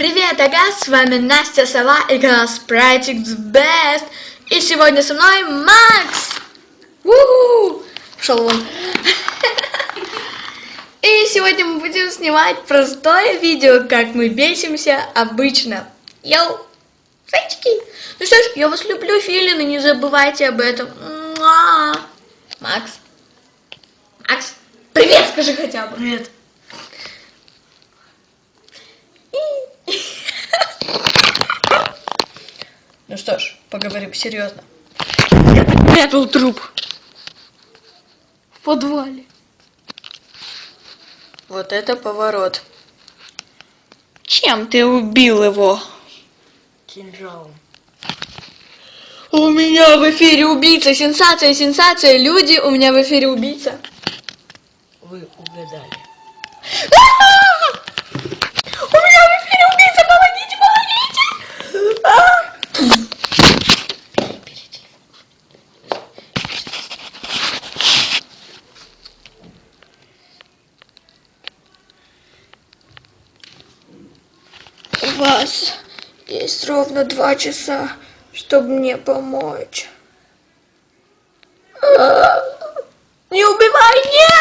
Привет, ага, с вами Настя Сова канал Spritix Best. И сегодня со мной Макс. Уху! Шел он. И сегодня мы будем снимать простое видео, как мы бесимся обычно. Йоу, зайчики. Ну что ж, я вас люблю, филины, не забывайте об этом. Макс. Макс, привет скажи хотя бы. Привет. Ну что ж, поговорим серьезно. Спрятал труп. В подвале. Вот это поворот. Чем ты убил его? Кинжалом. У меня в эфире убийца, сенсация, сенсация, люди, у меня в эфире убийца. Вы угадали. У меня в эфире убийца, помогите, помогите! А! У вас есть ровно два часа, чтобы мне помочь. А! Не убивай, нет!